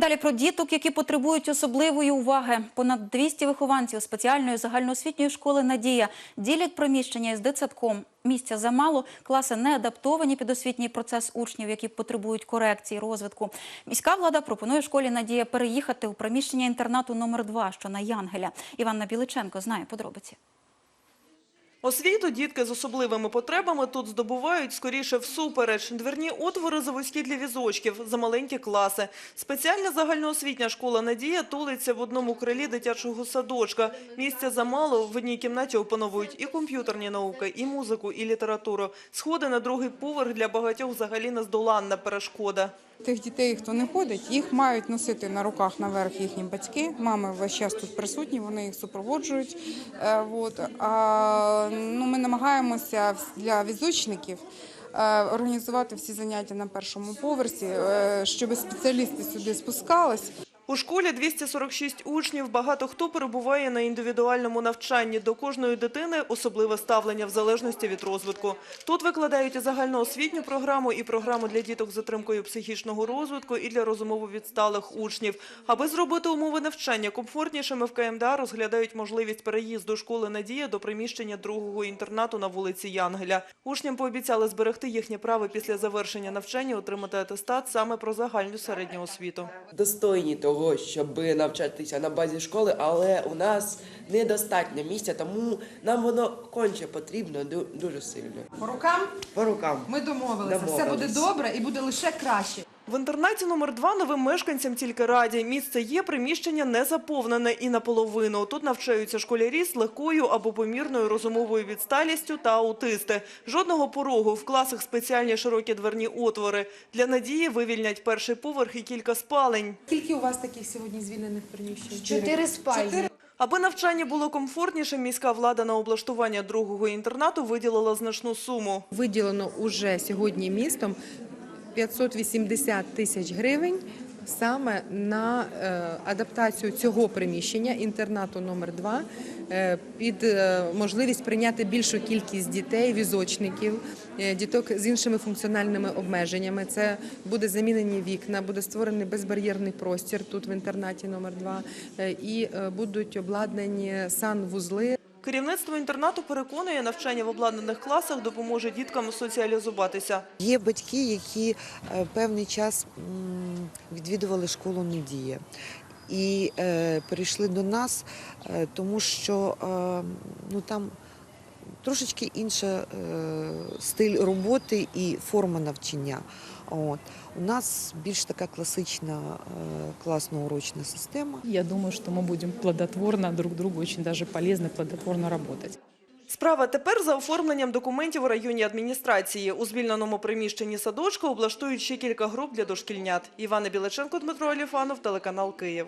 Далі про діток, які потребують особливої уваги. Понад 200 вихованців спеціальної загальноосвітньої школи Надія ділять приміщення із дитсадком. Місця замало, класи не адаптовані під освітній процес учнів, які потребують корекції, розвитку. Міська влада пропонує школі Надія переїхати у приміщення інтернату номер 2 що на Янгеля. Іванна Біличенко знає подробиці. Освіту дітки з особливими потребами тут здобувають скоріше всупереч. Дверні отвори завузькі для візочків, за маленькі класи. Спеціальна загальноосвітня школа «Надія» тулиться в одному крилі дитячого садочка. Місця замало, в одній кімнаті опановують і комп'ютерні науки, і музику, і літературу. Сходи на другий поверх для багатьох взагалі нездоланна перешкода. Тих дітей, хто не ходить, їх мають носити на руках наверх їхні батьки. Мами весь час тут присутні, вони їх супроводжують. Е. А, ну, ми намагаємося для візочників е, організувати всі заняття на першому поверсі, е, щоб спеціалісти сюди спускались. У школі 246 учнів, багато хто перебуває на індивідуальному навчанні. До кожної дитини особливе ставлення в залежності від розвитку. Тут викладають і загальноосвітню програму, і програму для діток з затримкою психічного розвитку, і для розумово відсталих учнів. Аби зробити умови навчання комфортнішими, в КМДА розглядають можливість переїзду школи «Надія» до приміщення другого інтернату на вулиці Янгеля. Учням пообіцяли зберегти їхнє право після завершення навчання отримати атестат саме про загальну середню освіту. достойні того, щоб навчатися на базі школи, але у нас недостатньо місця, тому нам воно конче потрібно ду- дуже сильно. По рукам По рукам. ми домовилися. Все буде Домовились. добре і буде лише краще. В інтернаті номер 2 новим мешканцям тільки раді. Місце є, приміщення не заповнене і наполовину. Тут навчаються школярі з легкою або помірною розумовою відсталістю та аутисти. Жодного порогу, в класах спеціальні широкі дверні отвори. Для надії вивільнять перший поверх і кілька спалень. Скільки у вас таких сьогодні звільнених приміщень? Чотири спальні. Аби навчання було комфортніше, міська влада на облаштування другого інтернату виділила значну суму. Виділено уже сьогодні містом 580 тисяч гривень саме на е, адаптацію цього приміщення інтернату номер 2 е, під е, можливість прийняти більшу кількість дітей, візочників, діток з іншими функціональними обмеженнями. Це буде замінені вікна, буде створений безбар'єрний простір тут в інтернаті номер 2 е, і будуть обладнані санвузли. Керівництво інтернату переконує, навчання в обладнаних класах допоможе діткам соціалізуватися. Є батьки, які е, певний час відвідували школу Надія і е, перейшли до нас, е, тому що е, ну, там трошечки інший е, стиль роботи і форма навчання. От. У нас більш така класична е, класно-урочна система. Я думаю, что мы будем плодотворно друг другу очень даже полезно, плодотворно работать. Справа тепер за оформленням документів у районній адміністрації. У звільненому приміщенні садочка облаштують ще кілька груп для дошкільнят. Івана Біличенко, Дмитро Аліфанов, телеканал Київ.